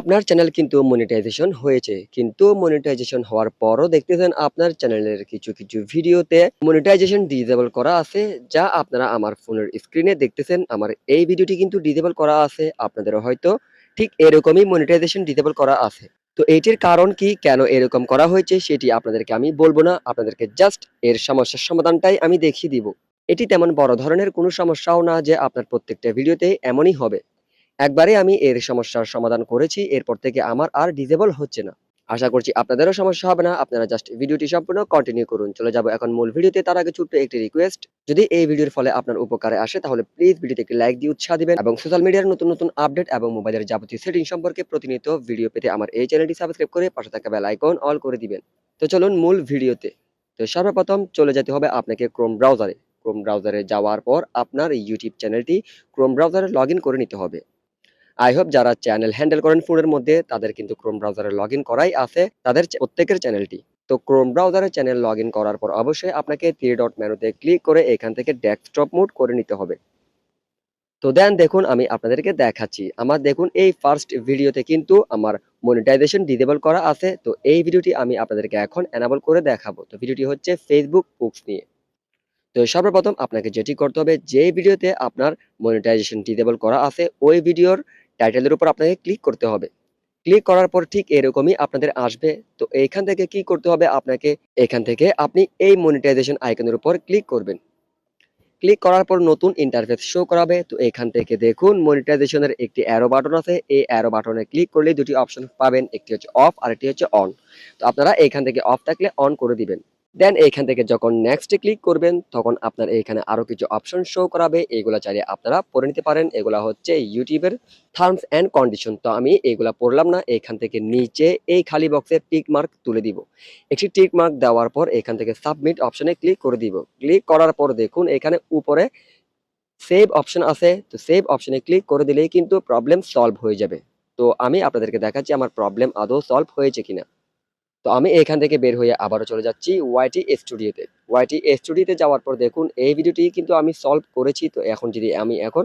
আপনার চ্যানেল কিন্তু মনিটাইজেশন হয়েছে। কিন্তু মনিটাইজেশন হওয়ার পরও দেখতেছেন আপনার চ্যানেলের কিছু কিছু ভিডিওতে মনিটাইজেশন ডিজেবল করা আছে, যা আপনারা আমার ফোনের স্ক্রিনে দেখতেছেন। আমার এই ভিডিওটি কিন্তু ডিজেবল করা আছে আপনাদেরও হয়তো ঠিক এরকমই মনিটাইজেশন ডিজেবল করা আছে। তো এইটির কারণ কি, কেন এরকম করা হয়েছে, সেটি আপনাদেরকে আমি বলব না। আপনাদেরকে জাস্ট এর সমস্যার সমাধানটাই আমি দেখিয়ে দিব। এটি তেমন বড় ধরনের কোনো সমস্যাও না যে আপনার প্রত্যেকটা ভিডিওতে এমনই হবে। একবারে আমি এর সমস্যার সমাধান করেছি, এরপর থেকে আমার আর ডিজেবল হচ্ছে না। আশা করছি আপনাদেরও সমস্যা হবে না, আপনারা জাস্ট ভিডিওটি সম্পূর্ণ কন্টিনিউ করুন। চলে যাব এখন মূল ভিডিওতে, তার আগে ছোট্ট একটি রিকোয়েস্ট যদি এই ভিডিওর ফলে আপনার উপকারে আসে, তাহলে প্লিজ ভিডিওতে একটি লাইক দিয়ে উৎসাহ দিবেন এবং সোশ্যাল মিডিয়ার নতুন নতুন আপডেট এবং মোবাইলের যাবতীয় সেটিং সম্পর্কে প্রতিনিয়ত ভিডিও পেতে আমার এই চ্যানেলটি সাবস্ক্রাইব করে পাশে থাকা বেল আইকন অল করে দিবেন। তো চলুন মূল ভিডিওতে। তো সর্বপ্রথম চলে যেতে হবে আপনাকে ক্রোম ব্রাউজারে ক্রোম ব্রাউজারে যাওয়ার পর আপনার ইউটিউব চ্যানেলটি ক্রোম ব্রাউজারে লগ করে নিতে হবে। আই হোপ যারা চ্যানেল হ্যান্ডেল করেন ফোনের মধ্যে, তাদের কিন্তু ক্রোম ব্রাউজারে লগ ইন করাই আছে, তাদের প্রত্যেকের চ্যানেলটি তো ক্রোম ব্রাউজারে চ্যানেল লগ ইন করার পর অবশ্যই আপনাকে থ্রি ডট মেনুতে ক্লিক করে এখান থেকে ডেস্কটপ মোড করে নিতে হবে। তো দেন দেখুন, আমি আপনাদেরকে দেখাচ্ছি। আমার দেখুন, এই ফার্স্ট ভিডিওতে কিন্তু আমার মনিটাইজেশন ডিজেবল করা আছে। তো এই ভিডিওটি আমি আপনাদেরকে এখন এনাবল করে দেখাবো। তো ভিডিওটি হচ্ছে ফেসবুক বুকস নিয়ে। তো সর্বপ্রথম আপনাকে যেটি করতে হবে, যে ভিডিওতে আপনার মনিটাইজেশন ডিজেবল করা আছে, ওই ভিডিওর টাইটেলের উপর আপনাকে ক্লিক করতে হবে। ক্লিক করার পর ঠিক এরকমই আপনাদের আসবে। তো এইখান থেকে কি করতে হবে? আপনাকে এখান থেকে আপনি এই মনিটাইজেশন আইকনের উপর ক্লিক করবেন। ক্লিক করার পর নতুন ইন্টারফেস শো করাবে। তো এখান থেকে দেখুন মনিটাইজেশনের একটি অ্যারো বাটন আছে। এই অ্যারো বাটনে ক্লিক করলে দুটি অপশন পাবেন। একটি হচ্ছে অফ আর একটি হচ্ছে অন তো আপনারা এখান থেকে অফ থাকলে অন করে দিবেন। দেন এইখান থেকে যখন নেক্সটে ক্লিক করবেন, তখন আপনার এইখানে আরও কিছু অপশন শো করাবে। এগুলা চাইলে আপনারা পড়ে নিতে পারেন। এগুলা হচ্ছে ইউটিউবের টার্মস অ্যান্ড কন্ডিশন তো আমি এগুলা পড়লাম না। এখান থেকে নিচে এই খালি বক্সে টিক মার্ক তুলে দিব। একটি টিক মার্ক দেওয়ার পর এখান থেকে সাবমিট অপশনে ক্লিক করে দিব। ক্লিক করার পর দেখুন, এখানে উপরে সেভ অপশন আছে। তো সেভ অপশনে ক্লিক করে দিলেই কিন্তু প্রবলেম সলভ হয়ে যাবে। তো আমি আপনাদেরকে দেখাচ্ছি আমার প্রবলেম আদৌ সলভ হয়েছে কিনা। তো আমি এখান থেকে বের হয়ে আবারও চলে যাচ্ছি ওয়াইটি স্টুডিওতে ওয়াইটি স্টুডিওতে যাওয়ার পর দেখুন, এই ভিডিওটি কিন্তু আমি সলভ করেছি। তো এখন যদি আমি এখন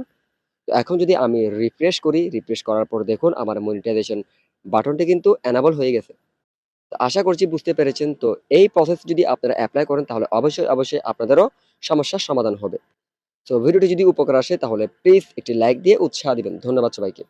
এখন যদি আমি রিফ্রেশ করি রিফ্রেশ করার পর দেখুন, আমার মনিটাইজেশন বাটনটি কিন্তু অ্যানাবল হয়ে গেছে। আশা করছি বুঝতে পেরেছেন। তো এই প্রসেস যদি আপনারা অ্যাপ্লাই করেন, তাহলে অবশ্যই অবশ্যই আপনাদেরও সমস্যার সমাধান হবে। তো ভিডিওটি যদি উপকার আসে, তাহলে প্লিজ একটি লাইক দিয়ে উৎসাহ দিবেন। ধন্যবাদ সবাইকে।